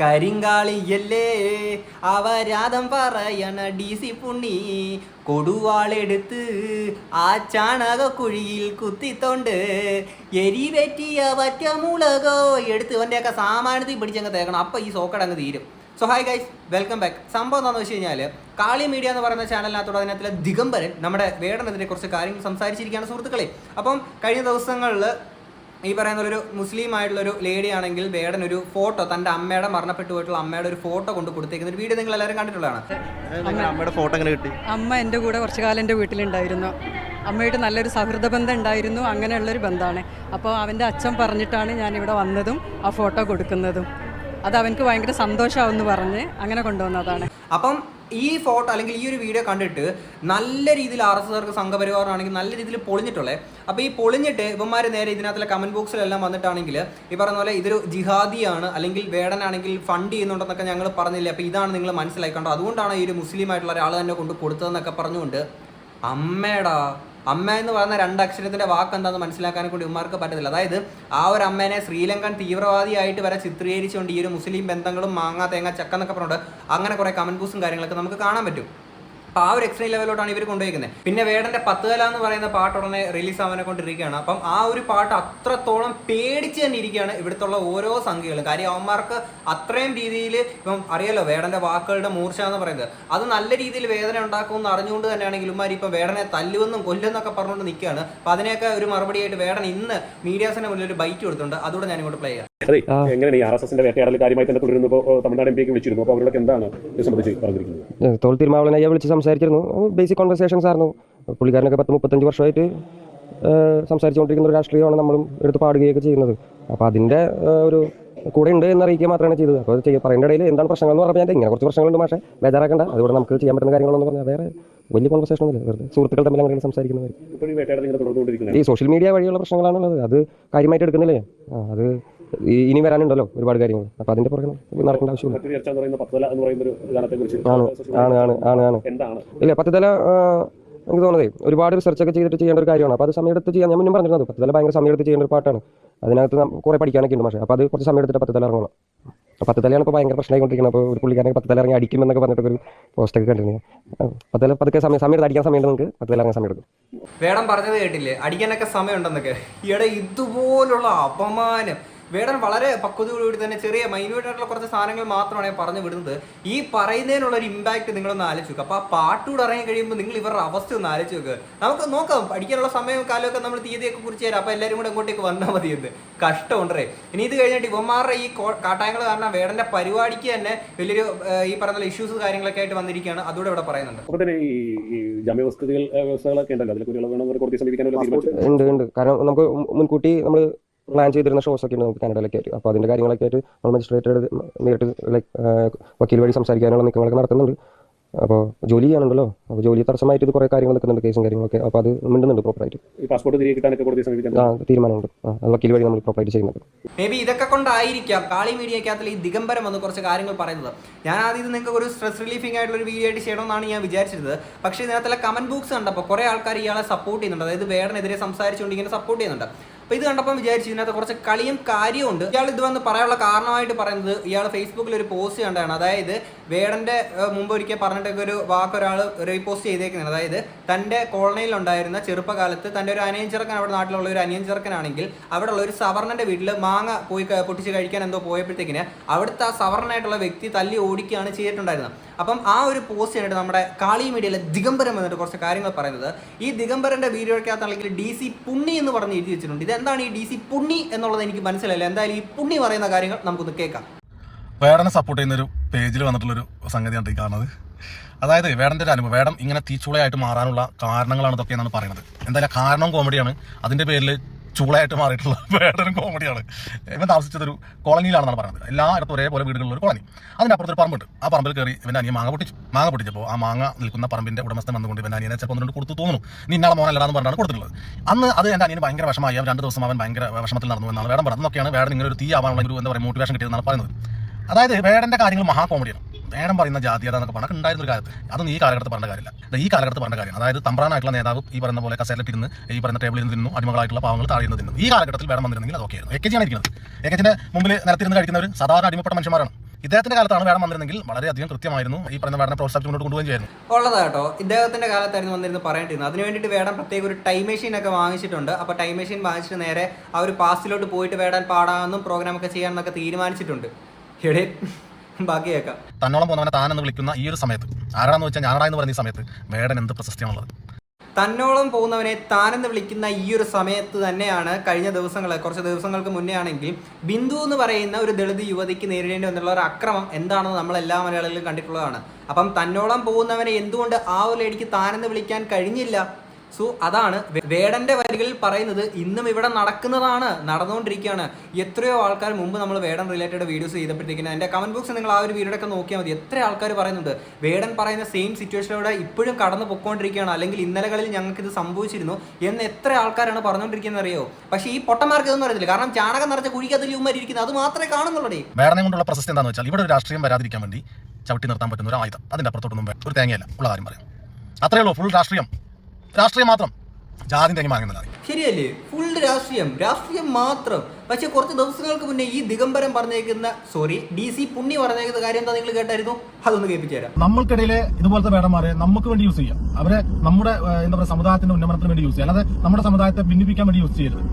കരിങ്കാളിയല്ലേ? അവരാദം പറയണ D C Punni കൊടുവാളെടുത്ത് ആ ചാണകക്കുഴിയിൽ കുത്തിത്തോണ്ട് എരി വെറ്റിയ പറ്റ മുളകോ എടുത്ത് അവന്റെയൊക്കെ സാമാനത്തിൽ പിടിച്ചങ്ങ് തേക്കണം. അപ്പം ഈ സോക്കട അങ്ങ് തീരും. So hi guys welcome back സംഭവം എന്താണെന്ന് വെച്ച് കഴിഞ്ഞാൽ കാളി മീഡിയ എന്ന് പറയുന്ന ചാനലിനകത്തോടെ അതിനകത്തിലെ ദിഗംബരൻ നമ്മുടെ വേടനെതിരെ കുറച്ച് കാര്യങ്ങൾ സംസാരിച്ചിരിക്കുകയാണ് സുഹൃത്തുക്കളെ. അപ്പം കഴിഞ്ഞ ദിവസങ്ങളിൽ ഈ പറയുന്ന ഒരു മുസ്ലിം ആയിട്ടുള്ള ഒരു ലേഡി ആണെങ്കിൽ വേടൻ ഒരു ഫോട്ടോ തന്റെ അമ്മയുടെ മരണപ്പെട്ടു പോയിട്ടുള്ള അമ്മയുടെ ഒരു ഫോട്ടോ കൊണ്ട് കൊടുത്തേക്കുന്ന ഒരു വീഡിയോ നിങ്ങൾ എല്ലാവരും കണ്ടിട്ടുള്ളതാണ്. അമ്മയുടെ ഫോട്ടോ എങ്ങനെ കിട്ടി? അമ്മ എന്റെ കൂടെ കുറച്ചു കാലം എന്റെ വീട്ടിലുണ്ടായിരുന്നു. അമ്മയായിട്ട് നല്ലൊരു സൗഹൃദ ബന്ധം ഉണ്ടായിരുന്നു. അങ്ങനെയുള്ളൊരു ബന്ധമാണ്. അപ്പോൾ അവന്റെ അച്ഛൻ പറഞ്ഞിട്ടാണ് ഞാൻ ഇവിടെ വന്നതും ആ ഫോട്ടോ കൊടുക്കുന്നതും. അത് അവനക്ക് ഭയങ്കര സന്തോഷമാവെന്ന് പറഞ്ഞ് അങ്ങനെ കൊണ്ടുവന്നതാണ്. അപ്പം ഈ ഫോട്ടോ അല്ലെങ്കിൽ ഈ ഒരു വീഡിയോ കണ്ടിട്ട് നല്ല രീതിയിൽ ആർ എസ് എസ്കാർക്ക് സംഘപരിവാറാണെങ്കിൽ നല്ല രീതിയിൽ പൊളിഞ്ഞിട്ടുള്ളത് അപ്പോൾ ഈ പൊളിഞ്ഞിട്ട് ഇവന്മാർ നേരെ ഇതിനകത്തുള്ള കമന്റ് ബോക്സിലെല്ലാം വന്നിട്ടാണെങ്കിൽ ഈ പറഞ്ഞ പോലെ ഇതൊരു ജിഹാദിയാണ് അല്ലെങ്കിൽ വേടനാണെങ്കിൽ ഫണ്ട് ചെയ്യുന്നുണ്ടെന്നൊക്കെ ഞങ്ങൾ പറഞ്ഞില്ല. അപ്പോൾ ഇതാണ് നിങ്ങൾ മനസ്സിലാക്കണ്ടോ അതുകൊണ്ടാണ് ഈ ഒരു മുസ്ലിം ആയിട്ടുള്ള ഒരാൾ തന്നെ കൊണ്ട് കൊടുത്തതെന്നൊക്കെ പറഞ്ഞുകൊണ്ട് അമ്മേടാ. അമ്മ എന്ന് പറയുന്ന രണ്ടക്ഷരത്തിന്റെ വാക്ക് എന്താണെന്ന് മനസ്സിലാക്കാൻ കൂടി ഉമ്മാർക്ക് പറ്റത്തില്ല. അതായത് ആ ഒരു അമ്മേനെ ശ്രീലങ്കൻ തീവ്രവാദിയായിട്ട് വരെ ചിത്രീകരിച്ചുകൊണ്ട് ഈ ഒരു മുസ്ലിം ബന്ധങ്ങളും മാങ്ങാ തേങ്ങ ചക്ക എന്നൊക്കെ പറഞ്ഞുകൊണ്ട് അങ്ങനെ കുറെ കമന്റ് ബൂസും കാര്യങ്ങളൊക്കെ നമുക്ക് കാണാൻ പറ്റും. ആ ഒരു എക്സ്ട്രീം ലെവലോട്ടാണ് ഇവർ കൊണ്ടുപോയിരിക്കുന്നത് പിന്നെ വേടന്റെ പത്ത് കല എന്ന് പറയുന്ന പാട്ട് ഉടനെ റിലീസ് ആവാനെ കൊണ്ടിരിക്കുകയാണ്. അപ്പം ആ ഒരു പാട്ട് അത്രത്തോളം പേടിച്ച് തന്നെ ഇരിക്കുകയാണ് ഇവിടുത്തുള്ള ഓരോ സംഖ്യകളും. കാര്യം അവന്മാർക്ക് അത്രയും രീതിയിൽ ഇപ്പം അറിയാലോ വേടന്റെ വാക്കുകളുടെ മൂർച്ച എന്ന് പറയുന്നത്. അത് നല്ല രീതിയിൽ വേദന ഉണ്ടാക്കുമെന്ന് അറിഞ്ഞുകൊണ്ട് തന്നെയാണെങ്കിൽ ഇവന്മാർ ഇപ്പം വേടനെ തല്ലുവെന്നും കൊല്ലുന്നൊക്കെ പറഞ്ഞുകൊണ്ട് നിൽക്കുകയാണ്. അപ്പം അതിനെയൊക്കെ ഒരു മറുപടിയായിട്ട് വേടൻ ഇന്ന് മീഡിയാസിന്റെ മുന്നിൽ ഒരു ബൈറ്റ് കൊടുത്തിട്ടുണ്ട്. അതുകൂടെ ഞാൻ ഇങ്ങോട്ട് പ്ലേ ചെയ്യാം. അതെ എങ്ങനെയാണ് ഈ ആർ എസ് എസിന്റെ വേട്ടയാടൽ കാര്യമായി തന്നെ തുടരുന്നു ഇപ്പോൾ തമിഴ്നാട് എം പിക്ക് വിളിച്ചിരുന്നു അപ്പോൾ അവരോടൊക്കെ എന്താണ് സംബന്ധിച്ച് പറഞ്ഞിരിക്കുന്നത്? തോൾ തിരുമാവളനയ്യ വിളിച്ച് സംസാരിച്ചിരുന്നു. ബേസിക് കോൺവെർസേഷൻസ് ആയിരുന്നു. പുള്ളിക്കാരനൊക്കെ പത്ത് മുപ്പത്തഞ്ച് വർഷമായിട്ട് സംസാരിച്ചുകൊണ്ടിരിക്കുന്ന ഒരു രാഷ്ട്രീയമാണ് നമ്മളും എടുത്ത് പാടുകയൊക്കെ ചെയ്യുന്നത്. അപ്പോൾ അതിന്റെ ഒരു കൂടെ ഉണ്ട് എന്ന് അറിയിക്കുക മാത്രമാണ് ചെയ്തത്. അപ്പോൾ ചെയ്യ പറയേണ്ട ഇടയിൽ എന്താണ് പ്രശ്നങ്ങൾ എന്ന് പറഞ്ഞാൽ ഇങ്ങനെ കുറച്ച് പ്രശ്നങ്ങളുണ്ട് പക്ഷേ ബേജാറാക്കണ്ട. അതുകൊണ്ട് നമുക്ക് ചെയ്യാൻ പറ്റുന്ന കാര്യങ്ങളൊന്നും പറഞ്ഞാൽ വേറെ വലിയ കോൺവെർസേഷൻ ഒന്നുമില്ല. വെറുതെ സുഹൃത്തുക്കൾ തമ്മിൽ അങ്ങനെ സംസാരിക്കുന്നത് ഈ സോഷ്യൽ മീഡിയ വഴിയുള്ള പ്രശ്നങ്ങളാണുള്ളത്. അത് കാര്യമായിട്ട് എടുക്കുന്നില്ലേ? അത് ഇനി വരാനുണ്ടല്ലോ ഒരുപാട് കാര്യങ്ങൾ. അപ്പൊ അതിന്റെ പുറകെ നടക്കേണ്ട ആവശ്യമില്ല. ആണ് ആണ് ആണ് ആണ്. ഇല്ല പത്തുതല എനിക്ക് തോന്നുന്നത് ഒരുപാട് റിസർച്ച് ഒക്കെ ചെയ്തിട്ട് ചെയ്യേണ്ട ഒരു കാര്യമാണ്. അപ്പോൾ അത് സമയമെടുത്ത് ചെയ്യാൻ ഞാൻ മുന്നേ പറഞ്ഞിരുന്നത്. പത്തുതല ഭയങ്കര സമയമെടുത്ത് ചെയ്യേണ്ട ഒരു പാട്ടാണ്. അതിനകത്ത് കുറെ പഠിക്കാനൊക്കെ ഉണ്ട്. പക്ഷേ അപ്പോൾ അത് കുറച്ച് സമയം എടുത്തിട്ട് പത്തുതല ഇറങ്ങണം. പത്ത് പത്തുതലയാണ് ഇപ്പോൾ ഭയങ്കര പ്രശ്നമായിക്കൊണ്ടിരിക്കുന്നത്. അപ്പോൾ ഒരു പുള്ളിക്കാരനെ പത്തുതല ഇറങ്ങി അടിക്കുമെന്നൊക്കെ പറഞ്ഞിട്ട് ഒരു പോസ്റ്റൊക്കെ കണ്ടിരുന്നു. പത്ത് തല പതുക്കെ സമയം സമയം എടുത്ത് അടിക്കാൻ സമയം നിങ്ങൾക്ക്? പത്തുതല ഇറങ്ങാൻ സമയം എടുക്കും വേണം പറഞ്ഞത് കേട്ടില്ലേ? അടിക്കാനൊക്കെ സമയം ഉണ്ടെന്നൊക്കെ ഈയിടെ ഇതുപോലുള്ള അപമാനം. വേടൻ വളരെ പക്വതയോടുകൂടി തന്നെ ചെറിയ മൈന്യൂട്ട് ആയിട്ടുള്ള കുറച്ച് സാധനങ്ങൾ മാത്രമാണ് ഞാൻ പറഞ്ഞു വിടുന്നത്. ഈ പറയുന്നതിനുള്ള ഒരു ഇമ്പാക്ട് നിങ്ങളൊന്ന് ആലോചിച്ച് നോക്കുക അപ്പോൾ ആ പാട്ടുകൂടെ ഇറങ്ങി കഴിയുമ്പോൾ നിങ്ങൾ ഇവരുടെ അവസ്ഥ ഒന്ന് ആലോചിച്ച് നോക്കുക നമുക്ക് നോക്കാം പഠിക്കാനുള്ള സമയവും കാലമൊക്കെ നമ്മൾ തീയതിയൊക്കെ കുറിച്ച് തരാം. അപ്പോൾ എല്ലാവരും കൂടെ ഇങ്ങോട്ടേക്ക് വന്നാൽ മതി എന്ന്. കഷ്ടമുണ്ടേ ഇനി ഇത് കഴിഞ്ഞിട്ട് ഇവന്മാരുടെ ഈ കാട്ടായങ്ങൾ കാരണം വേടന്റെ പരിപാടിക്ക് തന്നെ വലിയൊരു ഈ പറഞ്ഞ ഇഷ്യൂസ് കാര്യങ്ങളൊക്കെ ആയിട്ട് വന്നിരിക്കുകയാണ്. അതുകൂടെ ഇവിടെ പറയുന്നുണ്ട്. അപ്പോൾ തന്നെ ഈ വ്യവസ്ഥകളൊക്കെ ഉണ്ടല്ലോ. അതിൽ കുട്ടികളെ വേണമെന്ന് കോടതി സമീപിക്കാനുള്ള ഉണ്ട് ഉണ്ട്. കാരണം നമുക്ക് മുൻകൂട്ടി നമ്മൾ പ്ലാൻ ചെയ്തിരുന്ന ഷോസ് ഒക്കെ ഉണ്ട് നമുക്ക് കാനഡയിലൊക്കെ ആയിട്ട്. അപ്പോൾ അതിന്റെ കാര്യങ്ങളൊക്കെ ആയിട്ട് നമ്മൾ മജിസ്ട്രേറ്റ് നേരിട്ട് ലൈക്ക് വക്കീൽ വഴി സംസാരിക്കാനുള്ള നീക്കങ്ങളൊക്കെ നടത്തുന്നുണ്ട്. അപ്പോൾ ജോലി ചെയ്യാനുണ്ടല്ലോ. അപ്പോൾ ജോലി തടസ്സമായിട്ട് ഇത് കുറേ കാര്യങ്ങൾ നിൽക്കുന്നുണ്ട് കേസും കാര്യങ്ങളൊക്കെ. അപ്പോൾ അത് മിണ്ടുന്നുണ്ട് പ്രോപ്പറായിട്ട് ഈ പാസ്പോർട്ട് തിരികെ കിട്ടാനൊക്കെ കോടതി സമീപിക്കാൻ ആ തീരുമാനമുണ്ട്. ആ വക്കീൽ വഴി നമ്മൾ പ്രോപ്പറായിട്ട് ചെയ്യുന്നത് മേ ബി ഇതൊക്കെ കൊണ്ടായിരിക്കാം കാളി മീഡിയക്കകത്തിൽ ഈ ദിഗംബരം വന്ന് കുറച്ച് കാര്യങ്ങൾ പറയുന്നത്. ഞാൻ ആദ്യം ഇത് നിങ്ങൾക്ക് ഒരു സ്ട്രെസ് റിലീഫിംഗ് ആയിട്ടുള്ള ഒരു വീഡിയോ ആയിട്ട് ചെയ്യണമെന്നാണ് ഞാൻ വിചാരിച്ചിരുന്നത്. പക്ഷേ ഇതിനകത്തുള്ള കമന്റ് ബോക്സ് കണ്ടപ്പോൾ കുറേ ആൾക്കാർ ഇയാളെ സപ്പോർട്ട് ചെയ്യുന്നുണ്ട്. അതായത് വേടനെതിരെ സംസാരിച്ചുകൊണ്ട് ഇങ്ങനെ സപ്പോർട്ട് ചെയ്യുന്നുണ്ട്. അപ്പോൾ ഇത് കണ്ടപ്പോൾ വിചാരിച്ചു ഇതിനകത്ത് കുറച്ച് കളിയും കാര്യവും ഉണ്ട്. ഇയാൾ ഇത് വന്ന് പറയാനുള്ള കാരണമായിട്ട് പറയുന്നത് ഇയാൾ ഫേസ്ബുക്കിൽ ഒരു പോസ്റ്റ് കണ്ടാണ് അതായത് വേടന്റെ മുമ്പ് ഒരിക്കൽ പറഞ്ഞിട്ടൊക്കെ ഒരു വാക്ക് ഒരാൾ റീപോസ്റ്റ് ചെയ്തേക്കുന്നത് അതായത് കോളനിയിൽ ഉണ്ടായിരുന്ന ചെറുപ്പകാലത്ത് തന്റെ ഒരു അനിയൻ ചെറുക്കൻ അവിടെ നാട്ടിലുള്ള ഒരു അനിയൻ ചെറുക്കനാണെങ്കിൽ അവിടെ ഉള്ള ഒരു സവർണന്റെ വീട്ടിൽ മാങ്ങ പോയി പൊട്ടിച്ച് കഴിക്കാൻ എന്തോ പോയപ്പോഴത്തേക്കിന് അവിടുത്തെ ആ സവർണനായിട്ടുള്ള വ്യക്തി തല്ലി ഓടിക്കുകയാണ് ചെയ്തിട്ടുണ്ടായിരുന്നത്. അപ്പം ആ ഒരു പോസ്റ്റ് കണ്ടിട്ട് നമ്മുടെ കാളി മീഡിയയിലെ ദിഗംബരം എന്നിട്ട് കുറച്ച് കാര്യങ്ങൾ പറയുന്നത്. ഈ ദിഗംബരന്റെ വീഡിയോയ്ക്കകത്താണെങ്കിൽ ഡി സി പുണ്ണി എന്ന് പറഞ്ഞ് എഴുതി വെച്ചിട്ടുണ്ട്. ഇതെന്താണ് ഈ ഡി സി പുണ്ണി എന്നുള്ളത് എനിക്ക് മനസ്സിലായില്ല. എന്തായാലും ഈ പുണ്ണി പറയുന്ന കാര്യങ്ങൾ നമുക്കൊന്ന് കേൾക്കാം. വേടനെ സപ്പോർട്ട് ചെയ്യുന്ന ഒരു പേജിൽ വന്നിട്ടുള്ളൊരു സംഗതിയാണ് ഈ കാണുന്നത്. അതായത് വേടന്റെ ഒരു അനുഭവം വേടം ഇങ്ങനെ തീച്ചുളയായിട്ട് മാറാനുള്ള കാരണങ്ങളാണ് ഇതൊക്കെ എന്നാണ് പറയുന്നത്. എന്തായാലും കാരണം കോമഡിയാണ് അതിന്റെ പേരിൽ ചൂളയായിട്ട് മാറിയിട്ടുള്ള വേറൊരു കോമഡിയാണ് ഇവൻ താമസിച്ചതൊരു കോളനിയിലാണെന്നാണ് പറയുന്നത്. എല്ലായിടത്തും ഒരേപോലെ വീടുകളുള്ള ഒരു കോളനി. അതിനപ്പുറത്തൊരു പറമ്പുണ്ട്. ആ പറമ്പിൽ കയറി ഇവന്റെ അനിയൻ മാങ്ങ പൊട്ടിച്ചു. മാങ്ങ പൊട്ടിച്ചപ്പോൾ ആ മാങ്ങ നിൽക്കുന്ന പറമ്പിന്റെ ഉടമസ്ഥൻ വന്നുകൊണ്ട് ഇവന്റെ അനിയനെ ചിലപ്പോൾ ഒന്നുകൊണ്ട് കൊടുത്തു തോന്നുന്നു. നീ ഇന്നാളെ മോനല്ലാന്ന് പറഞ്ഞാണ് കൊടുത്തിട്ടുള്ളത്. അന്ന് അത് എന്റെ അനിയന് ഭയങ്കര വിഷമായി അവൻ രണ്ട് ദിവസം അവൻ ഭയങ്കര വിഷമത്തിൽ നടന്നു എന്നാണ് വേടം പറഞ്ഞു അതൊക്കെയാണ് വേടൻ ഇങ്ങനെ ഒരു തീ ആവാനുള്ള ഒരു എന്താ പറയുക മോട്ടിവേഷൻ കിട്ടിയതെന്നാണ് പറയുന്നത്. അതായത് വേടന്റെ കാര്യങ്ങൾ മഹാ കോമഡിയാണ് വേടം പറയുന്ന ജാതീയത എന്നൊക്കെ പറഞ്ഞാൽ ഉണ്ടായിരുന്ന ഒരു കാലത്ത്. അതൊന്നും ഈ കാലഘട്ടത്തിൽ പറഞ്ഞ കാര്യമില്ല. ഈ കാലഘട്ടത്തിൽ പറഞ്ഞ കാര്യമാണ് അതായത് തമ്പ്രാനായിട്ടുള്ള നേതാവ് ഈ പറഞ്ഞ പോലെ കസേരട്ടിരുന്ന് ഈ പറഞ്ഞ ടേബിളിൽ നിന്ന് അടിമകളായിട്ടുള്ള പാവങ്ങൾ താഴെ തിന്നു ഈ കാലഘട്ടത്തിൽ വേണം വന്നിരുന്നെങ്കിൽ അത് എക്കെ ചെയ്യാൻ ഇരിക്കുന്നത്. എക്കെച്ചിന്റെ മുമ്പിൽ നിലത്തിരുന്ന് കഴിക്കുന്നവർ സാധാരണ അടിമപ്പെട്ട മനുഷ്യന്മാരാണ്. ഇദ്ദേഹത്തിന്റെ കാലത്താണ് വേണം വന്നിരുന്നെങ്കിൽ വളരെയധികം കൃത്യമായിരുന്നു ഈ പറഞ്ഞ വേടനെ പ്രോത്സാഹിച്ച് മുന്നോട്ട് കൊണ്ടുപോകുകയും ചെയ്യായിരുന്നു ഉള്ളതാ കേട്ടോ. ഇദ്ദേഹത്തിന്റെ കാലത്തായിരുന്നു വന്നിരുന്ന് പറയേണ്ടിരുന്നത്. അതിന് വേണ്ടിയിട്ട് വേടൻ പ്രത്യേക ഒരു ടൈം മെഷീൻ ഒക്കെ വാങ്ങിച്ചിട്ടുണ്ട്. അപ്പോൾ ടൈം മെഷീൻ വാങ്ങിച്ചിട്ട് നേരെ ആ ഒരു പാസ്റ്റിലോട്ട് പോയിട്ട് വേടാൻ പാടാമെന്നും പ്രോഗ്രാം ഒക്കെ ചെയ്യാമെന്നൊക്കെ തീരുമാനിച്ചിട്ടുണ്ട്. ഇവിടെ ബാക്കി കേൾക്കാം തന്നോളം പോകുന്നവനെ താനെന്ന് വിളിക്കുന്ന ഈ ഒരു സമയത്ത് ആരാണെന്ന് വെച്ചാൽ ഞാനാ എന്ന് പറയുന്ന ഈ സമയത്ത് വേടൻ എന്ത് പ്രശസ്തിയാണുള്ളത്? തന്നോളം പോകുന്നവനെ താനെന്ന് വിളിക്കുന്ന ഈ ഒരു സമയത്ത് തന്നെയാണ് കഴിഞ്ഞ ദിവസങ്ങൾ കുറച്ച് ദിവസങ്ങൾക്ക് മുന്നേ ആണെങ്കിൽ ബിന്ദു എന്ന് പറയുന്ന ഒരു ദളിത് യുവതിക്ക് നേരിടേണ്ടി വന്നുള്ള ഒരു അക്രമം എന്താണെന്ന് നമ്മൾ എല്ലാ മലയാളികളും കണ്ടിട്ടുള്ളതാണ്. അപ്പം തന്നോളം പോകുന്നവനെ എന്തുകൊണ്ട് ആ ഒരു ലേഡിക്ക് താനെന്ന് വിളിക്കാൻ കഴിഞ്ഞില്ല? സോ അതാണ് വേടന്റെ വരികളിൽ പറയുന്നത് ഇന്നും ഇവിടെ നടക്കുന്നതാണ് നടന്നുകൊണ്ടിരിക്കുകയാണ്. എത്രയോ ആൾക്കാർ മുമ്പ് നമ്മൾ വേടൻ റിലേറ്റഡ് വീഡിയോസ് ചെയ്തപ്പോഴത്തേക്കും എന്റെ കമന്റ് ബോക്സ് നിങ്ങൾ ആ ഒരു വീഡിയോ ഒക്കെ നോക്കിയാൽ മതി. എത്ര ആൾക്കാർ പറയുന്നുണ്ട് വേടൻ പറയുന്ന സെയിം സിറ്റുവേഷനിലൂടെ ഇപ്പോഴും കടന്നു പൊക്കോണ്ടിരിക്കുകയാണ്. അല്ലെങ്കിൽ ഇന്നലകളിൽ ഞങ്ങൾക്ക് ഇത് സംഭവിച്ചിരുന്നു എന്ന് എത്ര ആൾക്കാരാണ് പറഞ്ഞുകൊണ്ടിരിക്കുന്നത് അറിയോ? പക്ഷേ ഈ പൊട്ടന്മാർക്ക് ഇതൊന്നും അറിയത്തില്ല. കാരണം ചാണകം നിറച്ച കുഴിക്കതിൽ ഇരിക്കുന്നത്. അത് മാത്രമേ കാണുന്നുള്ളൂ വേടനെ കൊണ്ടുള്ള പ്രശസ്തി എന്താണെന്ന് വെച്ചാൽ ഇവിടെ ഒരു രാഷ്ട്രീയം വരാതിരിക്കാൻ വേണ്ടി ചവിട്ടി നിർത്താൻ പറ്റുന്ന ഒരു ആയുധം. അതിന്റെ അപ്പുറത്തോട്ടൊന്നും ഒരു തേങ്ങയല്ല. ഉള്ള കാര്യം പറയാം. അത്രയേ ഉള്ളൂ. ഫുൾ രാഷ്ട്രീയം. രാഷ്ട്രീയം മാത്രം ജാതി തേങ്ങി വാങ്ങുന്നില്ല ശരിയല്ലേ? ഫുൾ രാഷ്ട്രീയം. രാഷ്ട്രീയം മാത്രം. പക്ഷെ കുറച്ച് ദിവസങ്ങൾക്ക് മുന്നേ ഈ ദിഗംബരം പറഞ്ഞേക്കുന്ന സോറി ഡി സി പുണ്ണി പറഞ്ഞേക്കുന്ന കാര്യം എന്താ നിങ്ങൾ കേട്ടായിരുന്നു? അതൊന്ന് കേൾപ്പിച്ചു തരാം. നമ്മൾക്കിടയിലെ ഇതുപോലത്തെ വേടന്മാരെ നമുക്ക് വേണ്ടി യൂസ് ചെയ്യാം. അവരെ നമ്മുടെ എന്താ പറയുക സമുദായത്തിന്റെ ഉന്നമനത്തിന് വേണ്ടി യൂസ് ചെയ്യാം. അല്ലാതെ നമ്മുടെ സമുദായത്തെ ഭിന്നിപ്പിക്കാൻ വേണ്ടി യൂസ് ചെയ്യരുത്.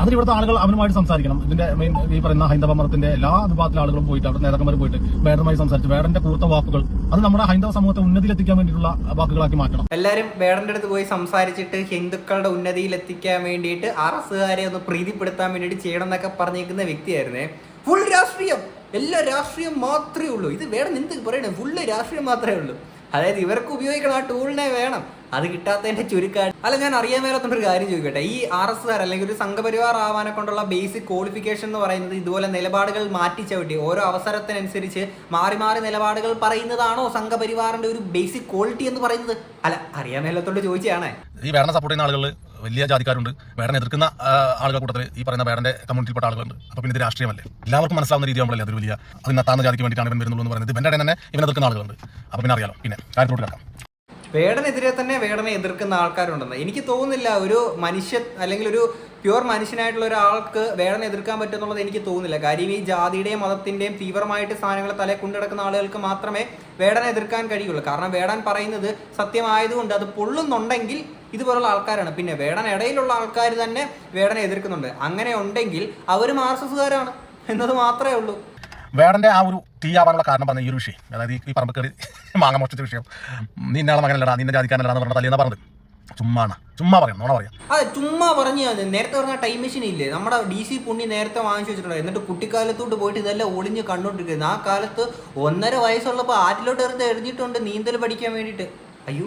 അതിന് ഇവിടുത്തെ ആളുകൾ അവനുമായിട്ട് സംസാരിക്കണം. ഇതിന്റെ മെയിൻ ഈ പറയുന്ന ഹൈന്ദവ മതത്തിന്റെ എല്ലാ വിഭാഗത്തിലെ ആളുകളും പോയിട്ട് അവിടെ നേതാക്കന്മാർ പോയിട്ട് വേടനുമായി സംസാരിച്ച് വേടന്റെ കൂർത്ത വാക്കുകൾ അത് നമ്മുടെ ഹൈന്ദവ സമൂഹത്തെ ഉന്നതിയിലെത്തിക്കാൻ വേണ്ടിയിട്ടുള്ള വാക്കുകളാക്കി മാറ്റണം. എല്ലാവരും വേടന്റെ അടുത്ത് പോയി സംസാരിച്ചിട്ട് ഹിന്ദുക്കളുടെ ഉന്നതിയിലെത്തിക്കാൻ വേണ്ടിയിട്ട് എസ്സുകാരെ ഒന്ന് പ്രീതിപ്പെടുത്താൻ വേണ്ടിയിട്ട് ചെയ്യണം എന്നൊക്കെ പറഞ്ഞിരിക്കുന്ന വ്യക്തിയായിരുന്നേ. ഫുൾ രാഷ്ട്രീയം. എല്ലാ രാഷ്ട്രീയം മാത്രമേ ഉള്ളൂ. ഇത് വേണം എന്ത് പറയണേ? ഫുള്ള് രാഷ്ട്രീയം മാത്രമേ ഉള്ളൂ. അതായത് ഇവർക്ക് ഉപയോഗിക്കണം ആ ടൂളിനെ വേണം. അത് കിട്ടാത്തതിന്റെ ചുരുക്കാണ് അല്ല ഞാൻ അറിയാൻ ഒരു കാര്യം ചോദിക്കട്ടെ. ഈ ആർ എസ് ആർ അല്ലെങ്കിൽ ഒരു സംഘപരിവാർ ആവാനെ കൊണ്ടുള്ള ബേസിക് ക്വാളിഫിക്കേഷൻ എന്ന് പറയുന്നത് ഇതുപോലെ നിലപാടുകൾ മാറ്റി ചവിട്ടി ഓരോ അവസരത്തിനനുസരിച്ച് മാറി മാറി നിലപാടുകൾ പറയുന്നതാണോ സംഘപരിവാറിന്റെ ഒരു ബേസിക് ക്വാളിറ്റി എന്ന് പറയുന്നത്? അല്ല അറിയാൻ മേലാത്തോണ്ട് ചോദിച്ചാണേ ഈ വേറെ സപ്പോർട്ട് ചെയ്യുന്ന ആളുകൾ വലിയ ജാതിക്കാരുണ്ട്. വേടനെ എതിർക്കുന്ന ആളുകൾ കൂട്ടത്തിൽ ഈ പറയുന്ന വേടന്റെ കമ്മ്യൂണിറ്റിയിൽപ്പെട്ട ആളുകളുണ്ട്. അപ്പൊ പിന്നെ ഇത് രാഷ്ട്രീയമല്ലേ? എല്ലാവർക്കും മനസ്സിലാവുന്ന രീതി നമ്മളല്ലേ അതൊരു വലിയ അതിന് താന്ന ജാതിക്ക് വേണ്ടിയിട്ടാണ് ഇവൻ വരുന്നുള്ളൂ എന്ന് പറയുന്നത്. ഇവന്റെ തന്നെ ഇവനെ എതിർക്കുന്ന ആളുകളുണ്ട്. അപ്പൊ പിന്നെ അറിയാലോ. പിന്നെ കാര്യത്തോട്ട് കിടക്കാം. വേടനെതിരെ തന്നെ വേടനെ എതിർക്കുന്ന ആൾക്കാരുണ്ടെന്ന്. എനിക്ക് തോന്നുന്നില്ല ഒരു മനുഷ്യ അല്ലെങ്കിൽ ഒരു പ്യുവർ മനുഷ്യനായിട്ടുള്ള ഒരാൾക്ക് വേടനെ എതിർക്കാൻ പറ്റുമെന്നുള്ളത് എനിക്ക് തോന്നുന്നില്ല. കാര്യം ഈ ജാതിയുടെയും മതത്തിന്റെയും തീവ്രമായിട്ട് സാധനങ്ങൾ തലേ കൊണ്ടിടക്കുന്ന ആളുകൾക്ക് മാത്രമേ വേടനെ എതിർക്കാൻ കഴിയുള്ളൂ. കാരണം വേടൻ പറയുന്നത് സത്യമായതുകൊണ്ട് അത് പൊള്ളുന്നുണ്ടെങ്കിൽ ഇതുപോലുള്ള ആൾക്കാരാണ്. പിന്നെ വേടൻ ഇടയിലുള്ള ആൾക്കാർ തന്നെ വേടനെ എതിർക്കുന്നുണ്ട്. അങ്ങനെ ഉണ്ടെങ്കിൽ അവരും ആർ എസ് എന്നത് മാത്രമേ ഉള്ളൂ. വേടന്റെ ആ ഒരു തീയാവാനുള്ള കാരണം പറഞ്ഞ ഈ ഒരു വിഷയം അതായത് ഈ- പറമ്പ് കയറി മാങ്ങ മോഷ്ടിച്ച വിഷയം. നിന്നാളെ മകനല്ലടാ നിന്നെ ജാതിക്കാനല്ലാന്ന് പറഞ്ഞ തലേന്ന് പറഞ്ഞത്? ചുമ്മാണ് ചുമ്മാ പറയാം നോണ പറയാം. അതെ ചുമ്മാ പറഞ്ഞു നേരത്തെ പറഞ്ഞ ടൈം മെഷീൻ ഇല്ലേ? നമ്മുടെ ഡി സി പുണ്ണി നേരത്തെ വാങ്ങിച്ചു വെച്ചിട്ടുണ്ട്? എന്നിട്ട് കുട്ടിക്കാലത്തോട്ട് പോയിട്ട് ഇതെല്ലാം ഒളിഞ്ഞ് കണ്ടോണ്ടിരിക്കുന്നത് ആ കാലത്ത് ഒന്നര വയസ്സുള്ളപ്പോൾ ആറ്റിലോട്ട് എറിഞ്ഞ് എറിഞ്ഞിട്ടുണ്ട് നീന്തൽ പഠിക്കാൻ വേണ്ടിയിട്ട്. അയ്യോ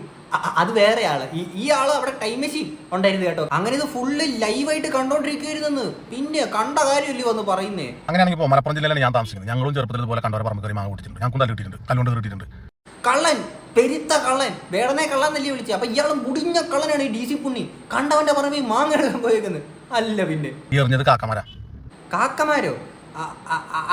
അത് വേറെ ആൾ ഈ ആൾ അവിടെ ടൈം മെഷീൻ ഉണ്ടായിരുന്നു കേട്ടോ. അങ്ങനെ ഇത് ഫുള്ള് ലൈവായിട്ട് കണ്ടോണ്ടിരിക്കുവായിരുന്നെന്ന്. പിന്നെ കണ്ട കാര്യമില്ലേ വന്ന് പറയുന്നേ? അങ്ങനെയാണെങ്കിൽ ഇപ്പോൾ മലപ്പുറം ജില്ലയിലാണ് ഞാൻ താമസിക്കുന്നത്. ഞങ്ങളും ചെറുപ്പത്തിൽ പോലെ കണ്ടവരെ പറമ്പ് കയറി മാങ്ങ കുടിച്ചിട്ടുണ്ട് ഞാൻ കുന്തൽ കിട്ടിയിട്ടുണ്ട് കല്ലുകൊണ്ട് കിട്ടിയിട്ടുണ്ട്. കള്ളൻ പെരുത്ത കള്ളൻ. വേടനെ കള്ളൻ തല്ലി വിളിച്ചു. അപ്പൊ ഇയാളും മുടിഞ്ഞ കള്ളനാണ് ഈ ഡി സി പുണ്ണി. കണ്ടവന്റെ പറമ്പിൽ മാങ്ങ എടുക്കാൻ പോയേക്കുന്നത്. അല്ല പിന്നെ. എറിഞ്ഞത് കാക്കമാരാ? കാക്കമാരോ?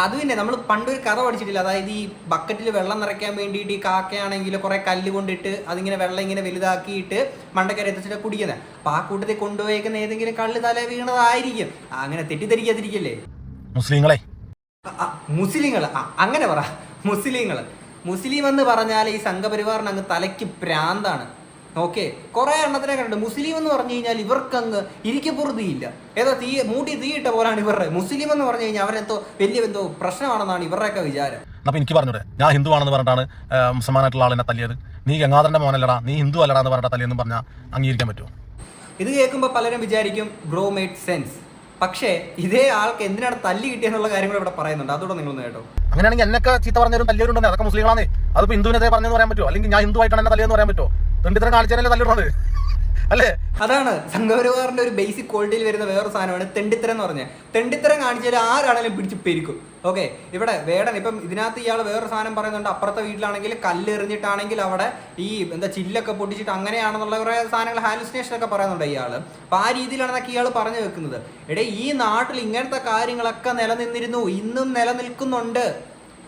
അത് പിന്നെ നമ്മൾ പണ്ടൊരു കഥ പഠിച്ചിട്ടില്ല. അതായത് ഈ ബക്കറ്റിൽ വെള്ളം നിറയ്ക്കാൻ വേണ്ടിയിട്ട് ഈ കാക്കയാണെങ്കിൽ കുറെ കല്ല് കൊണ്ടിട്ട് അതിങ്ങനെ വെള്ളം ഇങ്ങനെ വലുതാക്കിയിട്ട് മണ്ടക്കര എത്തിച്ചിട്ട് കുടിക്കുന്നത് അപ്പൊ ആ കൂട്ടത്തിൽ കൊണ്ടുപോയേക്കുന്ന ഏതെങ്കിലും കള്ള് തല വീണതായിരിക്കും. അങ്ങനെ തെറ്റിദ്ധരിക്കാതിരിക്കല്ലേ? മുസ്ലിങ്ങളെ. മുസ്ലിങ്ങൾ അങ്ങനെ പറ. മുസ്ലിങ്ങൾ മുസ്ലിം എന്ന് പറഞ്ഞാൽ ഈ സംഘപരിവാറിന് അങ്ങ് തലയ്ക്ക് പ്രാന്താണ്. ഓക്കെ കുറേ എണ്ണത്തിനെ കണ്ടു മുസ്ലിം എന്ന് പറഞ്ഞു കഴിഞ്ഞാൽ ഇവർക്ക് അങ്ങ് ഇരിക്കപ്പുറതിയില്ല. ഏതോ തീ മൂട്ടി തീയിട്ട പോലാണ് ഇവരുടെ. മുസ്ലിം എന്ന് പറഞ്ഞു കഴിഞ്ഞാൽ അവരെന്തോ വലിയ എന്തോ പ്രശ്നമാണെന്നാണ് ഇവരുടെയൊക്കെ വിചാരം. അപ്പൊ എനിക്ക് പറഞ്ഞൂടെ ഞാൻ ഹിന്ദു ആണെന്ന് പറഞ്ഞിട്ടാണ് മുസൽമാനായിട്ടുള്ള ആളെന്നെ തല്ലിയത്. നീ ഗംഗാധരന്റെ മോനല്ലടാ നീ ഹിന്ദു അല്ലടാ എന്ന് പറഞ്ഞിട്ട് തല്ലിയെന്ന് പറഞ്ഞാൽ അംഗീകരിക്കാൻ പറ്റുമോ? ഇത് കേൾക്കുമ്പോൾ പലരും വിചാരിക്കും ബ്രോ മേഡ് സെൻസ് പക്ഷേ ഇതേ ആൾക്ക് എന്തിനാണ് തല്ലി കിട്ടിയെന്നുള്ള കാര്യങ്ങൾ ഇവിടെ പറയുന്നുണ്ട്. അതോടെ നിങ്ങൾ കേട്ടോ. അങ്ങനെയാണെങ്കിൽ എന്നൊക്കെ ചീത്ത പറഞ്ഞവരും തല്ലിയവരുണ്ടെന്ന്. അതൊക്കെ മുസ്ലിങ്ങളാണ് അതിപ്പോ ഹിന്ദുവിനെ പറഞ്ഞെന്ന് പറയാൻ പറ്റുമോ? അല്ലെങ്കിൽ ഞാൻ ഹിന്ദു ആയിട്ടാണ് എന്നെ തല്ലിയെന്ന് പറയാൻ പറ്റുമോ? തെണ്ടിത്തരം കാണിച്ചാലേ തല്ലിടുന്നത് അല്ലേ? അതാണ് സംഘപരിവാറിന്റെ ഒരു ബേസിക് ക്വാളിറ്റിയിൽ വരുന്ന വേറൊരു സാധനമാണ് തെണ്ടിത്തരം എന്ന് പറഞ്ഞാൽ തെണ്ടിത്തരം കാണിച്ചാൽ ആരാണെങ്കിലും പിടിച്ച് പെരുക്കും ഓക്കെ ഇവിടെ വേടൻ ഇപ്പം ഇതിനകത്ത് ഇയാൾ വേറൊരു സാധനം പറയുന്നുണ്ട്. അപ്പുറത്തെ വീട്ടിലാണെങ്കിൽ കല്ലെറിഞ്ഞിട്ടാണെങ്കിൽ അവിടെ ഈ എന്താ ചില്ലൊക്കെ പൊട്ടിച്ചിട്ട് അങ്ങനെയാണെന്നുള്ള കുറേ സാധനങ്ങൾ ഹാലുസിനേഷൻ ഒക്കെ പറയുന്നുണ്ട് ഇയാൾ അപ്പം ആ രീതിയിലാണ് ഇയാൾ പറഞ്ഞു വെക്കുന്നത്. എടേ ഈ നാട്ടിൽ ഇങ്ങനത്തെ കാര്യങ്ങളൊക്കെ നിലനിന്നിരുന്നു. ഇന്നും നിലനിൽക്കുന്നുണ്ട്.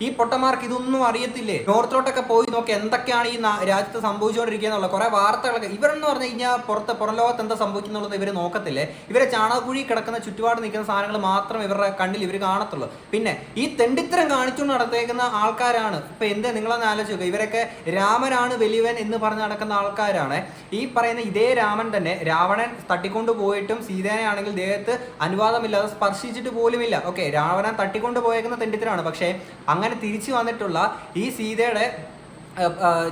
ഈ പൊട്ടന്മാർക്ക് ഇതൊന്നും അറിയത്തില്ലേ? നോർത്തിലോട്ടൊക്കെ പോയി നോക്കി എന്തൊക്കെയാണ് ഈ രാജ്യത്ത് സംഭവിച്ചുകൊണ്ടിരിക്കുക കുറെ വാർത്തകളൊക്കെ. ഇവരെന്ന് പറഞ്ഞു കഴിഞ്ഞാൽ പുറത്ത് പുറം ലോകത്ത് എന്താ സംഭവിക്കുന്നുള്ളത് ഇവർ നോക്കത്തില്ലേ? ഇവരെ ചാണകക്കുഴി കിടക്കുന്ന ചുറ്റുപാട് നിൽക്കുന്ന സാധനങ്ങൾ മാത്രം ഇവരുടെ കണ്ണിൽ ഇവർ കാണത്തുള്ളൂ. പിന്നെ ഈ തെണ്ടിത്തരം കാണിച്ചുകൊണ്ട് നടത്തേക്കുന്ന ആൾക്കാരാണ്. ഇപ്പൊ എന്ത് നിങ്ങളൊന്ന് ആലോചിച്ച് ഇവരൊക്കെ രാമനാണ് വലിയവൻ എന്ന് പറഞ്ഞ് നടക്കുന്ന ആൾക്കാരാണ്. ഈ പറയുന്ന ഇതേ രാമൻ തന്നെ രാവണൻ തട്ടിക്കൊണ്ട് പോയിട്ടും സീതേനെയാണെങ്കിൽ ദേഹത്ത് അനുവാദമില്ലാതെ സ്പർശിച്ചിട്ട് പോലുമില്ല. ഓക്കെ രാവണൻ തട്ടിക്കൊണ്ട് പോയേക്കുന്ന തെണ്ടിത്തരമാണ്. പക്ഷേ അങ്ങനെ തിരിച്ചു വന്നിട്ടുള്ള ഈ സീതയുടെ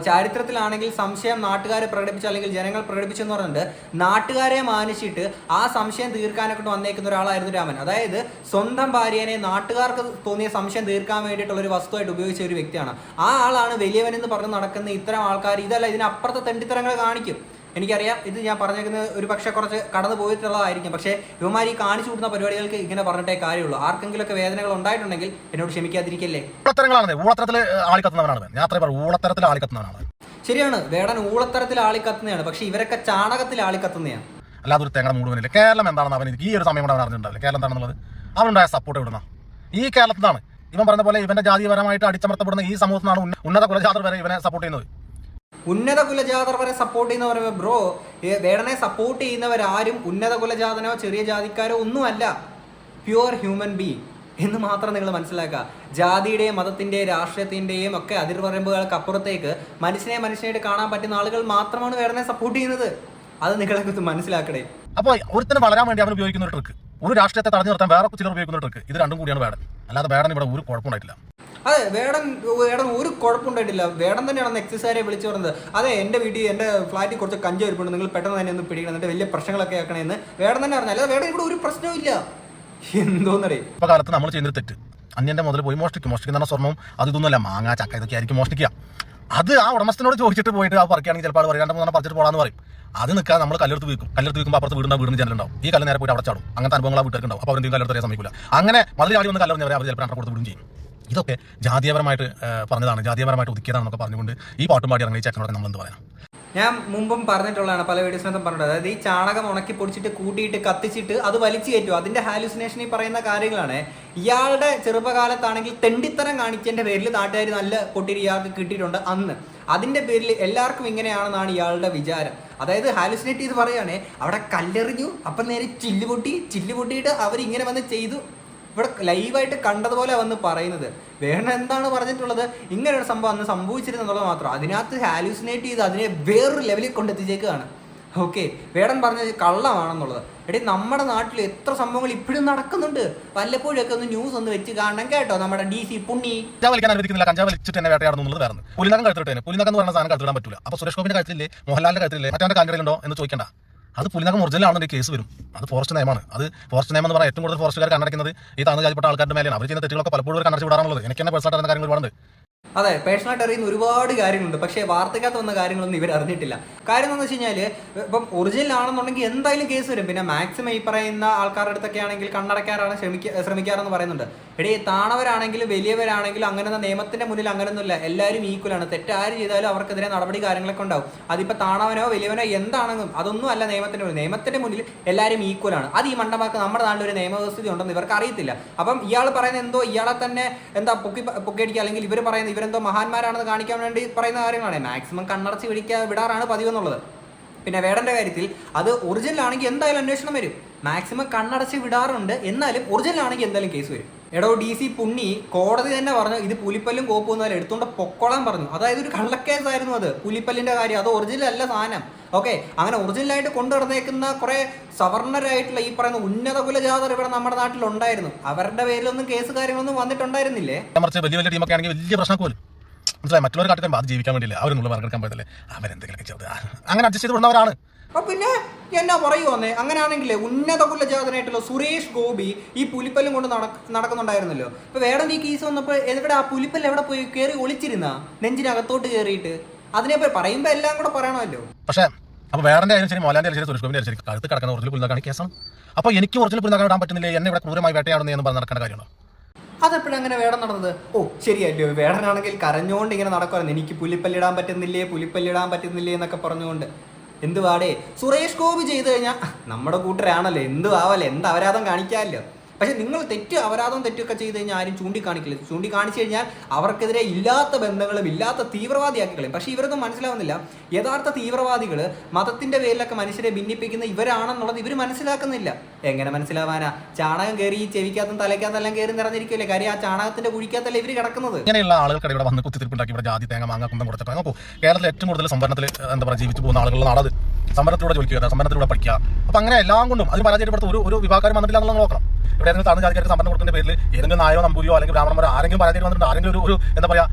ചരിത്രത്തിലാണെങ്കിൽ സംശയം നാട്ടുകാരെ പ്രകടിപ്പിച്ചു അല്ലെങ്കിൽ ജനങ്ങൾ പ്രകടിപ്പിച്ചു എന്ന് പറഞ്ഞിട്ട് നാട്ടുകാരെ മാനിച്ചിട്ട് ആ സംശയം തീർക്കാനൊക്കെ വന്നേക്കുന്ന ഒരാളായിരുന്നു രാമൻ. അതായത് സ്വന്തം ഭാര്യനെ നാട്ടുകാർക്ക് തോന്നിയ സംശയം തീർക്കാൻ വേണ്ടിയിട്ടുള്ള ഒരു വസ്തുവായിട്ട് ഉപയോഗിച്ച ഒരു വ്യക്തിയാണ്. ആ ആളാണ് വലിയവൻ എന്ന് പറഞ്ഞ് നടക്കുന്ന ഇത്തരം ആൾക്കാർ. ഇതല്ല ഇതിനപ്പുറത്തെ തെണ്ടിത്തരങ്ങൾ കാണിക്കും. എനിക്കറിയാം ഇത് ഞാൻ പറഞ്ഞേക്കുന്നത് ഒരു പക്ഷേ കുറച്ച് കടന്നു പോയിട്ടുള്ളതായിരിക്കും. പക്ഷേ ഇവന്മാർ ഈ കാണിച്ചു കൂട്ടുന്ന പരിപാടികൾക്ക് ഇങ്ങനെ പറഞ്ഞിട്ടേ കാര്യമുള്ളൂ. ആർക്കെങ്കിലുമൊക്കെ വേദനകൾ ഉണ്ടായിട്ടുണ്ടെങ്കിൽ എന്നോട് ക്ഷമിക്കാതിരിക്കല്ലേ? ഊളത്തരങ്ങളാണ്. ഊളത്തരത്തിൽ ആളിക്കത്തുന്നവനാണ് ഇവൻ. ഞാൻ അത്രേ പറയും ഊളത്തരത്തിൽ ആളിക്കത്തുന്നവനാണ് ശരിയാണ് വേടൻ ഊളത്തരത്തിൽ ആളിക്കത്തുന്നതാണ് പക്ഷെ ഇവരൊക്കെ ചാണകത്തിൽ ആളിക്കത്തുന്നതാണ് അല്ലാതെ ഒരു തേങ്ങ മുഴുവനില്ല കേരളം എന്താണെന്ന് അവൻ ഈ ഒരു സമയം കൂടെ അവൻ അറിഞ്ഞിട്ടുണ്ടാവില്ല. കേരളം എന്താണെന്നുള്ളത്? അവനുണ്ടായ സപ്പോർട്ട് ഇവിടുന്ന ഈ കേരളത്തിലാണ്. ഇവൻ പറഞ്ഞ പോലെ ഇവന്റെ ജാതിപരമായിട്ട് അടിച്ചമർത്തപ്പെടുന്ന ഈ സമൂഹത്തിനാണ് ഉന്നത കുലജാതർ വരെ ഇവനെ സപ്പോർട്ട് ചെയ്യുന്നത്. ഉന്നത കുലജാതർ വരെ സപ്പോർട്ട് ചെയ്യുന്ന പറയുമ്പോൾ ബ്രോ വേടനെ സപ്പോർട്ട് ചെയ്യുന്നവരാരും ഉന്നത കുലജാതനോ ചെറിയ ജാതിക്കാരോ ഒന്നുമല്ല. പ്യുവർ ഹ്യൂമൻ ബീങ് എന്ന് മാത്രം നിങ്ങൾ മനസ്സിലാക്കുക. ജാതിയുടെയും മതത്തിന്റെയും രാഷ്ട്രീയത്തിന്റെയും ഒക്കെ അതിർവരമ്പുകൾക്ക് അപ്പുറത്തേക്ക് മനുഷ്യനെ മനുഷ്യനായിട്ട് കാണാൻ പറ്റുന്ന ആളുകൾ മാത്രമാണ് വേടനെ സപ്പോർട്ട് ചെയ്യുന്നത്. അത് നിങ്ങളെ മനസ്സിലാക്കണേ. അപ്പോൾ ഒരുത്തിന് വളരാൻ വേണ്ടി അവർ ഉപയോഗിക്കുന്ന ഒരു ട്രിക്ക് ഒരു രാഷ്ട്രീയത്തെ തടഞ്ഞു നിർത്താൻ വേറെ ചിലർ ഉപയോഗിക്കുന്ന ട്രിക്ക് ഇത് രണ്ടും കൂടിയാണ് വേടൻ. അല്ലാതെ വേടൻ ഇവിടെ ഒരു കുഴപ്പമുണ്ടായിട്ടില്ല. അതെ വേടൻ വേടൻ ഒരു കുഴപ്പമുണ്ടായിട്ടില്ല. വേടൻ തന്നെയാണ് എക്സസൈസാരെ വിളിച്ചു പറഞ്ഞത്. അതെ എന്റെ വീട്ടിൽ എന്റെ ഫ്ലാറ്റിൽ കുറച്ച് കഞ്ച ഇരിപ്പുണ്ട് നിങ്ങൾ പെട്ടെന്ന് തന്നെ ഒന്ന് പിടിക്കണം. എന്നിട്ട് വലിയ പ്രശ്നങ്ങളൊക്കെ ആക്കണമെന്ന് വേടൻ തന്നെ അല്ലാതെ വേടൻ ഇവിടെ ഒരു പ്രശ്നവും ഇല്ല. എന്തോന്നറിയാം? ഇപ്പൊ കാലത്ത് നമ്മൾ ചെയ്യുന്ന തെറ്റ്. അന്യന്റെ മുതൽ പോയി മോഷ്ടിക്കും. മോഷ്ടിക്കുന്ന സ്വർണം അത് ഇതൊന്നുമല്ല. മാങ്ങ ചക്ക ഇതൊക്കെ ആയിരിക്കും മോഷ്ടിക്കുക. അത് ആ ഉടമസ്ഥനോട് ചോദിച്ചിട്ട് പോയിട്ട് ആ പറയുകയാണെങ്കിൽ ചിലപ്പോൾ അത് പറയാണ്ട് മൂന്നെണ്ണം പറിച്ചിട്ട് പോകാന്ന് പറയും. അത് നിൽക്കാൻ നമ്മൾ കല്ലെടുത്ത് വീക്കും. കല്ലെടുത്ത് വീക്കുമ്പോൾ അപ്പുറത്ത് വീടിന്റെ വീടിന് ജനലുണ്ടാവും ഈ കല്ല് നേരെ പോയിട്ട് അവിടെ ചാടും. അങ്ങനത്തെ അനുഭവങ്ങൾ ആ വീട്ടിലേക്ക് ഉണ്ടാവും. അപ്പോൾ അവരെന്തെങ്കിലും കല്ലെടുത്ത് അറിയാൻ സമയക്കില്ല അങ്ങനെ മതിൽ ചാടി വന്ന് കല്ലെറിഞ്ഞവരെ അവർ ചിലപ്പോൾ അവിടെ കൊടുത്ത് വിടും ചെയ്യും. ഇതൊക്കെ ജാതീയപരമായിട്ട് പറഞ്ഞതാണ് ജാതീയപരമായിട്ട് ഒതുക്കിയതാണെന്നൊക്കെ പറഞ്ഞുകൊണ്ട് ഈ പാട്ടും പാടി ഇറങ്ങി ചെക്കനോട് നമ്മൾ എന്ത് പറയാം ഞാൻ മുമ്പും പറഞ്ഞിട്ടുള്ളതാണ് പല വീഡിയോസിനകത്തും പറഞ്ഞത് അതായത് ഈ ചാണകം ഉണക്കി പൊടിച്ചിട്ട് കൂട്ടിയിട്ട് കത്തിച്ചിട്ട് അത് വലിച്ചു കയറ്റും അതിന്റെ ഹാലുസിനേഷൻ ഈ പറയുന്ന കാര്യങ്ങളാണ്. ഇയാളുടെ ചെറുപ്പകാലത്താണെങ്കിൽ തെണ്ടിത്തരം കാണിച്ചതിന്റെ പേരിൽ നാട്ടുകാർ നല്ല പൊട്ടിരി ഇയാൾക്ക് കിട്ടിയിട്ടുണ്ട് അന്ന്. അതിന്റെ പേരിൽ എല്ലാവർക്കും ഇങ്ങനെയാണെന്നാണ് ഇയാളുടെ വിചാരം. അതായത് ഹാലുസിനേറ്റ് ചെയ്ത് പറയുകയാണെ അവിടെ കല്ലെറിഞ്ഞു അപ്പം നേരെ ചില്ലുപൊട്ടി പൊട്ടി ചില്ല് പൊട്ടിയിട്ട് അവരിങ്ങനെ വന്ന് ചെയ്തു. ഇവിടെ ലൈവായിട്ട് കണ്ടതുപോലെ വന്ന് പറയുന്നത്. വേണം എന്താണ് പറഞ്ഞിട്ടുള്ളത്? ഇങ്ങനെ ഒരു സംഭവം അന്ന് സംഭവിച്ചിരുന്നുള്ളത് മാത്രം. അതിനകത്ത് ഹാലൂസിനേറ്റ് ചെയ്ത് അതിനെ വേറൊരു ലെവലിൽ കൊണ്ടെത്തിച്ചേക്കുകയാണ്. ഓക്കെ വേടൻ പറഞ്ഞത് കള്ളമാണെന്നുള്ളത്. എടി നമ്മുടെ നാട്ടിൽ എത്ര സംഭവങ്ങൾ ഇപ്പോഴും നടക്കുന്നുണ്ട്. വല്ലപ്പോഴൊക്കെ ഒന്ന് ന്യൂസ് ഒന്ന് വെച്ച് കാണണം കേട്ടോ. നമ്മുടെ ഡി സി പുണ്ണി. വലിക്കാൻ അനുവദിക്കുന്നില്ല. കഞ്ചാവ് വലിച്ചിട്ട് തന്നെ വേട്ടയാടുന്നുള്ളത് വേറെ പുലിനകം കഴുത്തിട്ട് പുലിനകം എന്ന് പറഞ്ഞ സാധനം കഴുത്തിടാൻ പറ്റില്ല അപ്പോൾ സുരേഷ് ഗോപിന്റെ കഴുത്തില്ലേ മോഹൻലാലിന്റെ കഴുത്തില്ലേ മറ്റേ കാൻഡിഡേറ്റ് എന്ന് ചോദിക്കണ്ട. അത് പുലിനകം ഒറിജിനൽ ആണെന്നുണ്ടെങ്കിൽ കേസ് വരും. അത് ഫോറസ്റ്റ് നിയമമാണ് അത് ഫോറസ്റ്റ് നിയമം എന്ന് പറഞ്ഞാൽ ഏറ്റവും കൂടുതൽ ഫോറസ്റ്റുകാർ കണ്ണടക്കുന്നത് ഈ താഴ്ന്ന ജാതിപ്പെട്ട ആൾക്കാരുടെ മേലെയാണ്. അവർ ചെയ്യുന്ന തെറ്റുകളൊക്കെ പലപ്പോഴും ഒരു കണ്ണടച്ച് വിടാറുള്ളത്. എനിക്ക് തന്നെ പേഴ്സണായിട്ട് കാര്യങ്ങൾ ഒരുപാടുണ്ട് അതെ പേഴ്സണലായിട്ട് അറിയുന്ന ഒരുപാട് കാര്യങ്ങളുണ്ട്. പക്ഷേ വാർത്തക്കകത്ത് വന്ന കാര്യങ്ങളൊന്നും ഇവർ അറിഞ്ഞിട്ടില്ല. കാര്യം എന്ന് വെച്ച് കഴിഞ്ഞാൽ ഇപ്പം ഒറിജിനൽ ആണെന്നുണ്ടെങ്കിൽ എന്തായാലും കേസ് വരും. പിന്നെ മാക്സിമം ഈ പറയുന്ന ആൾക്കാരുടെ അടുത്തൊക്കെ ആണെങ്കിൽ കണ്ണടക്കാറാണ് ശ്രമിക്ക ശ്രമിക്കാറെന്ന് പറയുന്നുണ്ട്. എടീ താണവരാണെങ്കിലും വലിയവരാണെങ്കിലും അങ്ങനെ നിയമത്തിന്റെ മുന്നിൽ അങ്ങനെയൊന്നുമില്ല. എല്ലാവരും ഈക്വലാണ് തെറ്റാര് ചെയ്താലും അവർക്കെതിരെ നടപടി കാര്യങ്ങളൊക്കെ ഉണ്ടാവും. അതിപ്പോൾ താണവനോ വലിയവനോ എന്താണെന്നും അതൊന്നും അല്ല നിയമത്തിന്റെ മുന്നിൽ. നിയമത്തിന്റെ മുന്നിൽ എല്ലാവരും ഈക്വലാണ് അത് ഈ മണ്ടമാർക്ക് നമ്മുടെ നാട്ടിൽ ഒരു നിയമവ്യവസ്ഥ ഉണ്ടെന്ന് ഇവർക്ക് അറിയത്തില്ല. അപ്പം ഇയാൾ പറയുന്ന എന്തോ ഇയാളെ തന്നെ എന്താ പൊക്കി പൊക്കിയടിക്കുക അല്ലെങ്കിൽ ഇവർ പറയുന്ന ഇവരെന്തോ മഹാന്മാരാണെന്ന് കാണിക്കാൻ വേണ്ടി പറയുന്ന കാര്യങ്ങളാണ്. മാക്സിമം കണ്ണടച്ച് പിടിക്കുക വിടാറാണ് പതിവ് എന്നുള്ളത് പിന്നെ വേടന്റെ കാര്യത്തിൽ അത് ഒറിജിനൽ ആണെങ്കിൽ എന്തായാലും അന്വേഷണം വരും. മാക്സിമം കണ്ണടച്ച് വിടാറുണ്ട്. എന്നാലും ഒറിജിനൽ ആണെങ്കിൽ എന്തായാലും കേസ് വരും. എടോ ഡി സി പുണ്ണി കോടതി തന്നെ പറഞ്ഞു ഇത് പുലിപ്പല്ലും കോപ്പൊന്നും എടുത്തുകൊണ്ട് പൊക്കോളാൻ പറഞ്ഞു. അതായത് ഒരു കള്ളക്കേസായിരുന്നു അത്. പുലിപ്പല്ലിന്റെ കാര്യം. അത് ഒറിജിനൽ അല്ല സാധനം. ഓക്കെ അങ്ങനെ ഒറിജിനലായിട്ട് കൊണ്ടു നടന്നേക്കുന്ന കുറെ സവർണരായിട്ടുള്ള ഈ പറയുന്ന ഉന്നത കുലജാതർ ഇവിടെ നമ്മുടെ നാട്ടിൽ ഉണ്ടായിരുന്നു അവരുടെ പേരിലൊന്നും കേസ് കാര്യങ്ങളൊന്നും വന്നിട്ടുണ്ടായിരുന്നില്ലേ? വലിയ വലിയ ടീമൊക്കെ ആണെങ്കിൽ വലിയ പ്രശ്നം വരും. മനസ്സിലായി? മറ്റുള്ളവർ കാട്ടിക്കാൻ അത് ജീവിക്കാൻ വേണ്ടിയില്ല അവരൊന്നുള്ള വർക്കെടുക്കാൻ പറ്റില്ല അവരെന്തെങ്കിലുമൊക്കെ ചെറുത് അങ്ങനെ അഡ്ജസ്റ്റ് ചെയ്ത് വിടുന്നവരാണ് അപ്പൊ പിന്നെ എന്നാ പറയുവോന്നേ അങ്ങനെയാണെങ്കിൽ ഉന്നത കുലജാതനായിട്ടുള്ള സുരേഷ് ഗോപി ഈ പുലിപ്പല്ലും കൊണ്ട് നടക്ക നടക്കുന്നുണ്ടായിരുന്നല്ലോ. ഇപ്പൊ വേറെ ഈ കേസ് വന്നപ്പോ എവിടെ ആ പുലിപ്പല്ല് എവിടെ പോയി കയറി ഒളിച്ചിരുന്ന? നെഞ്ചിനകത്തോട്ട് കയറിയിട്ട് അതിനെപ്പറ്റി പറയുമ്പോ എല്ലാം കൂടെ പറയണമല്ലോ. പക്ഷേ അപ്പോൾ വേറെ ശരി മോലാന്റെ ശരി സുരേഷ് ഗോപിന്റെ ശരി കഴുത്ത് കിടക്കുന്ന ഒറിജിനൽ പുലിനാക്കാണ് കേസാണ് അപ്പോൾ എനിക്ക് ഒറിജിനൽ പുലിനാക്കാൻ ഇടാൻ പറ്റുന്നില്ല? എന്നെ ഇവിടെ ക്രൂരമായി വേട്ടയാടുന്നു എന്ന് പറഞ്ഞ് നടക്കേണ്ട കാര്യമുണ്ടോ അതെപ്പോഴങ്ങനെ വേടം നടന്നത്? ഓ ശരിയല്ലോ. വേടനാണെങ്കിൽ കരഞ്ഞുകൊണ്ട് ഇങ്ങനെ നടക്കുമായിരുന്നു എനിക്ക് പുലിപ്പല്ലിടാൻ പറ്റുന്നില്ലേ പുലിപ്പല്ലിടാൻ പറ്റുന്നില്ലേ എന്നൊക്കെ പറഞ്ഞുകൊണ്ട്. എന്തുവാടേ? സുരേഷ് ഗോപി ചെയ്തു കഴിഞ്ഞാൽ നമ്മുടെ കൂട്ടരാണല്ലോ. എന്തു ആവല്ലേ എന്ത് അപരാധം കാണിക്കാമല്ലോ പക്ഷെ നിങ്ങൾ തെറ്റ് അപരാധം തെറ്റൊക്കെ ചെയ്ത് കഴിഞ്ഞാൽ ആരും ചൂണ്ടിക്കാണിക്കില്ല. ചൂണ്ടിക്കാണിച്ചു കഴിഞ്ഞാൽ അവർക്കെതിരെ ഇല്ലാത്ത ബന്ധങ്ങളും ഇല്ലാത്ത തീവ്രവാദിയാക്കി കളയും പക്ഷെ ഇവരൊന്നും മനസ്സിലാവുന്നില്ല. യഥാർത്ഥ തീവ്രവാദികൾ മതത്തിന്റെ പേരിലൊക്കെ മനുഷ്യരെ ഭിന്നിപ്പിക്കുന്ന ഇവരാണെന്നുള്ളത് ഇവർ മനസ്സിലാക്കുന്നില്ല. എങ്ങനെ മനസ്സിലാവാനാ? ചാണകം കയറി ചെവിക്കാത്തും ചെവിക്കകത്തും തലയ്ക്കകത്തെല്ലാം കയറി നിറഞ്ഞിരിക്കുമല്ലേ കാര്യം ആ ചാണകത്തിന്റെ കുഴിക്കാത്തല്ല ഇവർ കിടക്കുന്നത്? ഇങ്ങനെയുള്ള ആളുകൾക്കിടെ ഇവിടെ വന്ന് കുത്തിത്തിരിപ്പുണ്ടാക്കി ഇവിടെ ജാതി തേങ്ങ മാങ്ങ കുന്തം കൊടുത്തിട്ട് നോക്കൂ. കേരളത്തിൽ ഏറ്റവും കൂടുതൽ സംഭരണത്തിൽ എന്താ പറയുക ജീവിച്ചു പോകുന്ന ആളുകളുടെ നാടത് സംഭരണത്തിലൂടെ ജോലിക്കുക സംഭരണത്തിലൂടെ പഠിക്കുക. അപ്പൊ അങ്ങനെ എല്ലാം കൊണ്ടും അതിന് പരാജയപ്പെടുത്ത ഒരു ഒരു വിഭാഗം വന്നിട്ടില്ല എന്നുള്ളത് നോക്കണം. ഇവിടെ ഏതെങ്കിലും താഴ്ന്ന ജാതിക്കാർക്ക് കൊടുക്കുന്ന പേരിൽ ഏതെങ്കിലും നായോ നമ്പൂരിയോ അല്ലെങ്കിൽ ബ്രാഹ്മണന്മാരോ ആരെങ്കിലും പരാജയം വന്നിട്ടുണ്ട്? ആരെങ്കിലും ഒരു ഒരു എന്താ പറയാ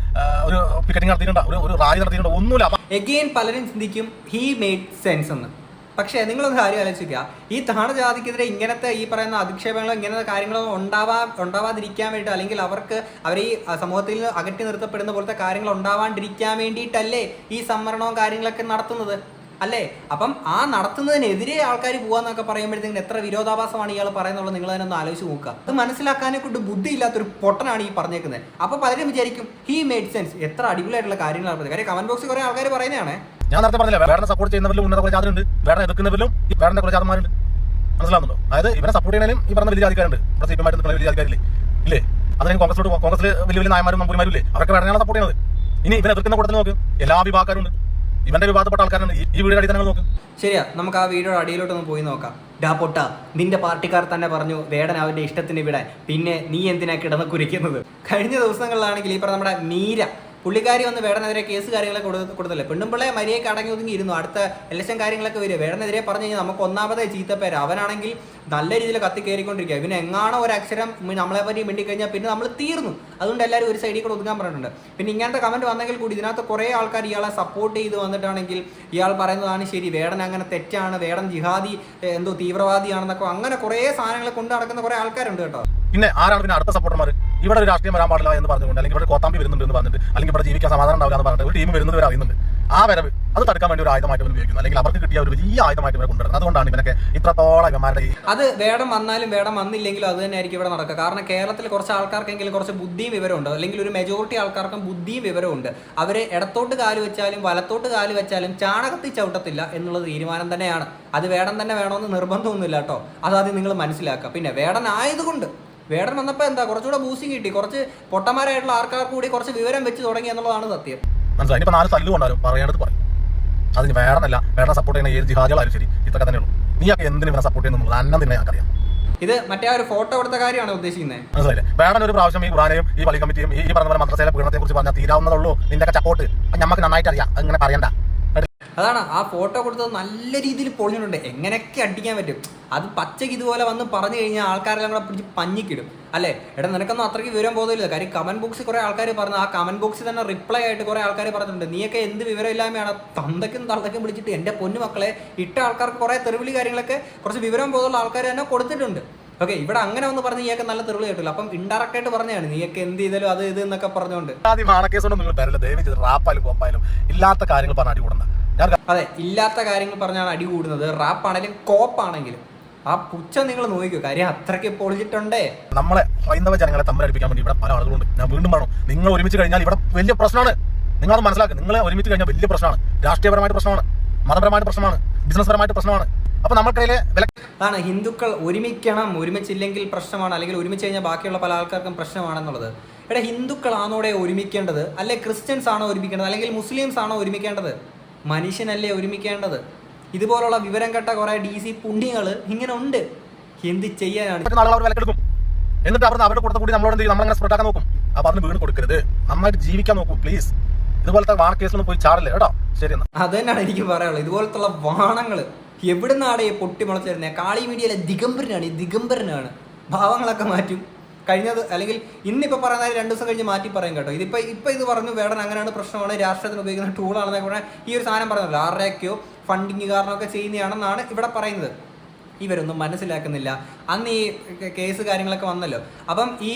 ഒരു പിക്കറ്റിംഗ് നടത്തിയിട്ടുണ്ട്? ഒരു ഒരു റാലി നടത്തിയിട്ടുണ്ട്? ഒന്നുമില്ല. എഗെയിൻ പലരും ചിന്തിക്കും ഹീ മേഡ് സെൻസ് എന്ന്. പക്ഷേ നിങ്ങളൊന്ന് കാര്യം ആലോചിക്കുക. ഈ താണജാതിക്കെതിരെ ഇങ്ങനത്തെ ഈ പറയുന്ന അധിക്ഷേപങ്ങളോ ഇങ്ങനത്തെ കാര്യങ്ങളോ ഉണ്ടാവാ ഉണ്ടാവാതിരിക്കാൻ വേണ്ടി അല്ലെങ്കിൽ അവർക്ക് അവർ ഈ സമൂഹത്തിൽ അകറ്റി നിർത്തപ്പെടുന്ന പോലത്തെ കാര്യങ്ങൾ ഉണ്ടാവാണ്ടിരിക്കാൻ വേണ്ടിയിട്ടല്ലേ ഈ സംവരണവും കാര്യങ്ങളൊക്കെ നടത്തുന്നത്? അല്ലേ? അപ്പം ആ നടത്തുന്നതിനെതിരെ ആൾക്കാർ പോവാന്നൊക്കെ പറയുമ്പോഴത്തേക്കും എത്ര വിരോധാഭാസമാണ് ഇയാൾ പറയുന്നുള്ളത് നിങ്ങൾ തന്നെ ഒന്ന് ആലോചിച്ച് നോക്കുക. അത് മനസ്സിലാക്കാനെ കൊണ്ട് ബുദ്ധിയില്ലാത്തൊരു പൊട്ടനാണ് ഈ പറഞ്ഞേക്കുന്നത്. അപ്പോൾ പലരും വിചാരിക്കും ഹീ മേഡ് സെൻസ്. എത്ര അടിപൊളിയായിട്ടുള്ള കാര്യങ്ങളാണ് പറഞ്ഞത്. കാര്യം കമന്റ് ബോക്സിൽ കുറേ ആൾക്കാർ പറയുന്നതാണ്. ഞാൻ നേരത്തെ പറഞ്ഞില്ല വേറെ സപ്പോർട്ട് ചെയ്യുന്നവരിലും ഉന്നത കുറച്ച് ആദ്യമുണ്ട് വേറെ എതിർക്കുന്നവരിലും വേറെ കുറച്ച് ആദ്യമാരുണ്ട് മനസ്സിലാവുന്നുണ്ടോ? അതായത് ഇവരെ സപ്പോർട്ട് ചെയ്യണേലും ഈ പറഞ്ഞ വലിയ ജാതിക്കാരുണ്ട്. ഇവിടെ സി പി വലിയ ജാതിക്കാരില്ലേ? ഇല്ലേ? അതിന് കോൺഗ്രസിലോട്ട് കോൺഗ്രസിൽ വലിയ വലിയ നായന്മാരും മമ്പൂരിമാരും ഇല്ലേ? അവരൊക്കെ വേറെ സപ്പോർട്ട് ചെയ്യുന്നത് ഇനി ഇവരെ എതിർക്കുന്ന കൂട്ടത്തിൽ നോക്ക്. എല്ലാ വിഭാഗക്കാരും ഉണ്ട് ഇവന്റെ വിവാദപ്പെട്ട ആൾക്കാരാണ്. ഈ- വീടിന്റെ വീടിന്റെ അടിത്തങ്ങൾ നോക്ക്. ശരിയാ നമുക്ക് ആ വീഡിയോയുടെ അടിയിലോട്ടൊന്ന് പോയി നോക്കാം. ഡാ പൊട്ട നിന്റെ പാർട്ടിക്കാർ തന്നെ പറഞ്ഞു വേടൻ അവന്റെ ഇഷ്ടത്തിന് വിടാൻ. പിന്നെ നീ എന്തിനാ കിടന്ന് കുരിക്കുന്നത്? കഴിഞ്ഞ ദിവസങ്ങളിലാണെങ്കിൽ ഈ നമ്മുടെ മീര പുള്ളിക്കാരി വന്ന് വേടനെതിരെ കേസ് കാര്യങ്ങളൊക്കെ കൊടുത്ത് കൊടുത്തല്ലേ? പെണ്ണുമ്പിള്ളെ മരിയൊക്കെ അടങ്ങി ഒതുങ്ങി ഇരുന്നു. അടുത്ത ഇലക്ഷൻ കാര്യങ്ങളൊക്കെ വരും വേടനെതിരെ പറഞ്ഞു കഴിഞ്ഞാൽ നമുക്ക് ഒന്നാമതേ ചീത്തപ്പേര്. അവനാണെങ്കിൽ നല്ല രീതിയിൽ കത്തി കയറിക്കൊണ്ടിരിക്കുക പിന്നെ എങ്ങാണോ ഒരു അക്ഷരം നമ്മളെ പറ്റി മിണ്ടി കഴിഞ്ഞാൽ പിന്നെ നമ്മൾ തീർന്നു. അതുകൊണ്ട് എല്ലാവരും ഒരു സൈഡിൽ കൂടെ ഒതുങ്ങാൻ പറഞ്ഞിട്ടുണ്ട്. പിന്നെ ഇങ്ങനത്തെ കമന്റ് വന്നെങ്കിൽ കൂടി ഇതിനകത്ത് കുറേ ആൾക്കാർ ഇയാളെ സപ്പോർട്ട് ചെയ്ത് വന്നിട്ടാണെങ്കിൽ ഇയാൾ പറയുന്നതാണ് ശരി വേടൻ അങ്ങനെ തെറ്റാണ് വേടൻ ജിഹാദി എന്തോ തീവ്രവാദിയാണെന്നൊക്കെ അങ്ങനെ കുറേ സാധനങ്ങൾ കൊണ്ട് നടക്കുന്ന കുറേ ആൾക്കാരുണ്ട് കേട്ടോ. പിന്നെ ആരാണ് പിന്നെ അടുത്ത സപ്പോർട്ടർമാർ ഇവിടെ ഒരു രാഷ്ട്രീയം വരാൻ പാടില്ല എന്ന് പറഞ്ഞുകൊണ്ട് അല്ലെങ്കിൽ ഇവിടെ കോത്താമ്പി വരുന്നുണ്ട് എന്ന് പറഞ്ഞിട്ട് അല്ലെങ്കിൽ ഇവിടെ ജീവിക്കാൻ സമാധാനം ഉണ്ടാവില്ല എന്ന് പറഞ്ഞിട്ട് ഒരു ടീം വരുന്നത് വരെ അറിയുന്നുണ്ട്. ആ വരവ് അത് തടുക്കാൻ വേണ്ടി ഒരു ആയുധമായിട്ട് ഉപയോഗിക്കുന്നു. അല്ലെങ്കിൽ അവർക്ക് കിട്ടിയ ഒരു വലിയ ആയുധമായിട്ട് ഇവരെ കൊണ്ടുവരുന്നത്. അതുകൊണ്ടാണ് ഇവനൊക്കെ ഇത്രത്തോളം ഇവന്മാരുടെ അത് വേടം വന്നാലും വേടം വന്നില്ലെങ്കിലും അത് തന്നെ ആയിരിക്കും ഇവിടെ നടക്കുക. കാരണം കേരളത്തിൽ കുറച്ച് ആൾക്കാർക്കെങ്കിലും കുറച്ച് ബുദ്ധിയും വിവരമുണ്ട്. അല്ലെങ്കിൽ ഒരു മെജോറിറ്റി ആൾക്കാർക്കും ബുദ്ധിയും വിവരമുണ്ട്. അവർ ഇടത്തോട്ട് കാൽ വെച്ചാലും വലത്തോട്ട് കാൽ വെച്ചാലും ചാണകത്തിൽ ചവിട്ടത്തില്ല എന്നുള്ള തീരുമാനം തന്നെയാണ്. അത് വേടം തന്നെ വേണമെന്ന് നിർബന്ധമൊന്നുമില്ല കേട്ടോ. അതാദ്യം നിങ്ങൾ മനസ്സിലാക്കുക. പിന്നെ വേടൻ ആയതുകൊണ്ട് വേടൻ വന്നപ്പോൾ എന്താ കുറച്ചുകൂടെ ബൂസ്റ്റിംഗ് കിട്ടി. കുറച്ച് പൊട്ടന്മാരായിട്ടുള്ള ആൾക്കാർക്ക് കൂടി കുറച്ച് വിവരം വെച്ച് തുടങ്ങി എന്നുള്ളതാണ് സത്യം. മനസ്സിലായി? ഇനിയിപ്പോൾ നാല് തല്ലു കൊണ്ടാലും പറയേണ്ടത് പറയും. അതിന് വേണമെന്നല്ല. വേറെ സപ്പോർട്ട് ചെയ്യുന്ന ഏത് ജിഹാദികളായാലും ശരി. ഇതൊക്കെ തന്നെയുള്ളൂ നീയൊക്കെ എന്തിനു ഇവരെ സപ്പോർട്ട് ചെയ്യുന്നു അന്നം തന്നെ ഞങ്ങൾക്കറിയാം. ഇത് മറ്റേ ഒരു ഫോട്ടോ എടുത്ത കാര്യമാണ് ഉദ്ദേശിക്കുന്നത് മനസ്സിലായില്ലേ? വേണം ഒരു പ്രാവശ്യം ഈ ഖുറാനെയും ഈ പള്ളി കമ്മിറ്റിയും ഈ പറഞ്ഞ പോലെ മദ്രസയിലെ പീഡനത്തെ കുറിച്ച് പറഞ്ഞാൽ തീരാവുന്നതുള്ളൂ നിന്റെ സപ്പോർട്ട് നമുക്ക് നന്നായിട്ട് അറിയാം. അങ്ങനെ പറയണ്ട. അതാണ് ആ ഫോട്ടോ കൊടുത്തത് നല്ല രീതിയിൽ പൊളിഞ്ഞിട്ടുണ്ട്. എങ്ങനെയൊക്കെ അടിക്കാൻ പറ്റും? അത് പച്ചയ്ക്ക് ഇതുപോലെ വന്ന് പറഞ്ഞു കഴിഞ്ഞാൽ ആൾക്കാരെല്ലാം കൂടെ പിടിച്ച് പഞ്ഞിക്കിടും. അല്ലേ? എടാ നിനക്കൊന്നും അത്രയ്ക്ക് വിവരം പോകുന്നില്ല കാര്യം കമന്റ് ബോക്സിൽ കുറെ ആൾക്കാർ പറഞ്ഞു. ആ കമന്റ് ബോക്സിൽ തന്നെ റിപ്ലൈ ആയിട്ട് കുറെ ആൾക്കാർ പറഞ്ഞിട്ടുണ്ട്. നീയൊക്കെ എന്ത് വിവരമില്ലായ്മയാണ് തന്തയ്ക്കും തള്ളയ്ക്കും പിടിച്ചിട്ട് എന്റെ പൊന്നു മക്കളെ ഇട്ട ആൾക്കാർക്ക് കുറെ തെറിവിളി കാര്യങ്ങളൊക്കെ കുറച്ച് വിവരം പോകുന്നുള്ള ആൾക്കാർ തന്നെ കൊടുത്തിട്ടുണ്ട്. ഓക്കെ ഇവിടെ അങ്ങനെ ഒന്ന് പറഞ്ഞു നീയൊക്കെ നല്ല തെറിവിളി കേട്ടില്ല അപ്പം ഇൻഡയറക്റ്റ് ആയിട്ട് പറഞ്ഞാണ് നീയൊക്കെ എന്ത് ചെയ്താലും അത് ഇത് എന്നൊക്കെ പറഞ്ഞുകൊണ്ട്. ആദ്യം മാണക്കേസോട് നിങ്ങൾ തരില്ല ദയവ് ചെയ്ത് റാപ്പായാലും പോപ്പായാലും ഇല്ലാത്ത കാര്യങ്ങൾ പറഞ്ഞാടി ഞാൻ അതെ ഇല്ലാത്ത കാര്യങ്ങൾ പറഞ്ഞാണ് അടി കൂടുന്നത്. റാപ്പ് ആണെങ്കിലും കോപ്പ് ആണെങ്കിലും. ആ പുച്ഛം നിങ്ങൾ നോക്കിക്കോ. കാര്യം അത്രയ്ക്ക് പൊളിച്ചിട്ടുണ്ടേ നമ്മളെ ഹൈന്ദവ ജനങ്ങളെ തമ്മിലടിപ്പിക്കാൻ വേണ്ടി ഇവിടെ പല ആളുകളുണ്ട്. ഞാൻ വീണ്ടും പറഞ്ഞു നിങ്ങൾ ഒരുമിച്ച് കഴിഞ്ഞാൽ ഇവിടെ വലിയ പ്രശ്നമാണ്. നിങ്ങളത് മനസ്സിലാക്കുക നിങ്ങൾ ഒരുമിച്ച് കഴിഞ്ഞാൽ വലിയ പ്രശ്നമാണ്. രാഷ്ട്രീയപരമായിട്ട് പ്രശ്നമാണ്. മതപരമായിട്ട് പ്രശ്നമാണ്. ബിസിനസ് പരമായിട്ട് പ്രശ്നമാണ്. അപ്പൊ നമ്മൾക്കിടയിലെ വില ആണ് ഹിന്ദുക്കൾ ഒരുമിക്കണം. ഒരുമിച്ചില്ലെങ്കിൽ പ്രശ്നമാണ്. അല്ലെങ്കിൽ ഒരുമിച്ച് കഴിഞ്ഞാൽ ബാക്കിയുള്ള പല ആൾക്കാർക്കും പ്രശ്നമാണെന്നുള്ളത്. ഇവിടെ ഹിന്ദുക്കളാണോടെ ഒരുമിക്കേണ്ടത്? അല്ലെ ക്രിസ്ത്യൻസ് ആണോ ഒരുമിക്കേണ്ടത്? അല്ലെങ്കിൽ മുസ്ലിംസ് ആണോ ഒരുമിക്കേണ്ടത്? മനുഷ്യനല്ലേ ഒരുമിക്കേണ്ടത്? ഇതുപോലുള്ള വിവരം കെട്ട കുറെ ഡി സി പുണ്യങ്ങൾ ഇങ്ങനെ ഉണ്ട്. എന്ത് ചെയ്യാനാണ്? എന്നിട്ട് അവർ അവരുടെ കൊടുത്ത കൂടി നമ്മളോട് നമ്മളങ്ങനെ സ്പ്രെഡ് ആക്കാൻ നോക്കും. അപ്പൊ അതിന് വീട് കൊടുക്കരുത്. നന്നായിട്ട് ജീവിക്കാൻ നോക്കൂ പ്ലീസ് ഇതുപോലത്തെ വാണ കേസിലൊന്നും പോയി ചാടില്ല? കേട്ടോ? ശരി അതന്നെയാണ് അത് തന്നെയാണ് എനിക്ക് പറയാനുള്ളത്. ഇതുപോലത്തുള്ള വാണങ്ങൾ എവിടുന്നാണ് ഈ പൊട്ടി വരുന്നത് കാളി മീഡിയയിലെ ദിഗംബരനാണ്. ഈ ദിഗംബരനാണ്. ഭാവങ്ങളൊക്കെ മാറ്റും. കഴിഞ്ഞത് അല്ലെങ്കിൽ ഇന്നിപ്പോൾ പറയുന്ന രണ്ട് ദിവസം കഴിഞ്ഞ് മാറ്റി പറയും കേട്ടോ. ഇതിപ്പോൾ ഇപ്പോൾ ഇത് പറഞ്ഞു വേടൻ അങ്ങനെയാണ് പ്രശ്നമാണ് രാഷ്ട്രത്തിന് ഉപയോഗിക്കുന്ന ടൂളാണെന്നൊക്കെ ഈ ഒരു സാധനം പറഞ്ഞല്ലോ. ആരുടെയൊക്കെയോ ഫണ്ടിങ് കാരണമൊക്കെ ചെയ്യുന്നതാണെന്നാണ് ഇവിടെ പറയുന്നത്. ഇവരൊന്നും മനസ്സിലാക്കുന്നില്ല. അന്ന് ഈ കേസ് കാര്യങ്ങളൊക്കെ വന്നല്ലോ. അപ്പം ഈ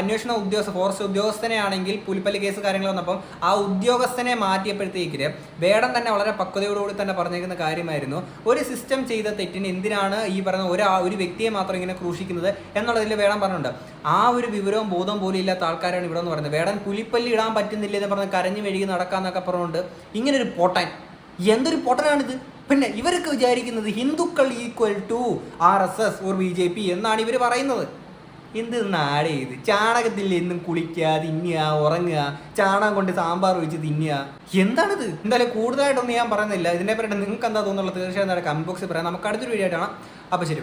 അന്വേഷണ ഉദ്യോഗസ്ഥ ഫോറസ്റ്റ് ഉദ്യോഗസ്ഥനെ ആണെങ്കിൽ പുലിപ്പല്ലി കേസ് കാര്യങ്ങൾ വന്നപ്പം ആ ഉദ്യോഗസ്ഥനെ മാറ്റിയപ്പോഴത്തേക്കിന് വേടം തന്നെ വളരെ പക്വതയോടുകൂടി തന്നെ പറഞ്ഞേക്കുന്ന കാര്യമായിരുന്നു. ഒരു സിസ്റ്റം ചെയ്ത തെറ്റിന് എന്തിനാണ് ഈ പറയുന്ന ഒരു ഒരു വ്യക്തിയെ മാത്രം ഇങ്ങനെ ക്രൂശിക്കുന്നത് എന്നുള്ളതിൽ വേടം പറഞ്ഞിട്ടുണ്ട്. ആ ഒരു വിവരവും ബോധം പോലും ഇല്ലാത്ത ആൾക്കാരാണ് ഇവിടെ എന്ന് പറയുന്നത് വേടൻ പുലിപ്പല്ലി ഇടാൻ പറ്റുന്നില്ല എന്ന് പറഞ്ഞ് കരഞ്ഞു മെഴുകി നടക്കാന്നൊക്കെ പറഞ്ഞുകൊണ്ട് ഇങ്ങനൊരു പൊട്ടൻ. എന്തൊരു പൊട്ടനാണിത്? പിന്നെ ഇവരൊക്കെ വിചാരിക്കുന്നത് ഹിന്ദുക്കൾ equal to R S S or B J P എന്നാണ് ഇവർ പറയുന്നത്. എന്ത് നാടേ ഇത്? ചാണകത്തിൽ എന്നും കുളിക്കുക തിന്നുക ഉറങ്ങുക ചാണകം കൊണ്ട് സാമ്പാർ ഒഴിച്ച് തിന്നുക. എന്താണിത്? എന്തായാലും കൂടുതലായിട്ടൊന്നും ഞാൻ പറയുന്നില്ല. ഇതിനെ പറ്റി നിങ്ങൾക്ക് എന്താ തോന്നുന്നുള്ളത് തീർച്ചയായും കമന്റ് ബോക്സിൽ പറയാം. നമുക്ക് അടുത്തൊരു വീഡിയോ ആയിട്ടാണ് അപ്പോൾ ശരി